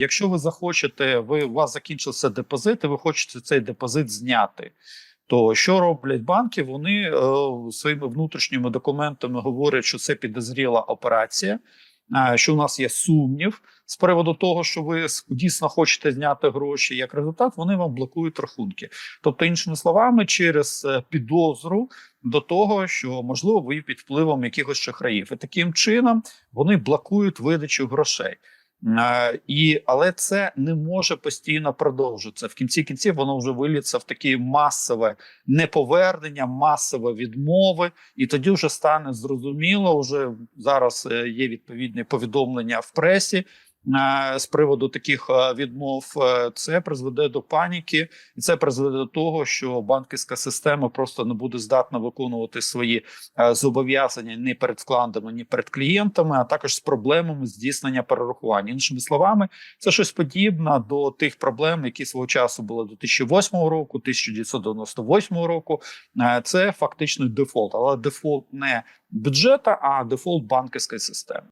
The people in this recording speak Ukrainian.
Якщо ви захочете, ви у вас закінчився депозит, і ви хочете цей депозит зняти. То що роблять банки? Вони е, своїми внутрішніми документами говорять, що це підозріла операція, е, що у нас є сумнів з приводу того, що ви дійсно хочете зняти гроші. Як результат, вони вам блокують рахунки. Тобто, іншими словами, через е, підозру до того, що можливо ви під впливом якихось шахраїв, і таким чином вони блокують видачу грошей. Е, І але це не може постійно продовжитися. В кінці кінців воно вже виліться в таке масове неповернення, масове відмови, і тоді вже стане зрозуміло. Вже зараз е, є відповідне повідомлення в пресі. Е, З приводу таких е, відмов Е, це призведе до паніки, і це призведе до того, що банківська система просто не буде здатна виконувати свої зобов'язання ні перед вкладами, ні перед клієнтами, а також з проблемами здійснення перерахувань. Іншими словами, це щось подібне до тих проблем, які свого часу були до 2008 року, 1998 року. Це фактично дефолт, але дефолт не бюджета, а дефолт банківської системи.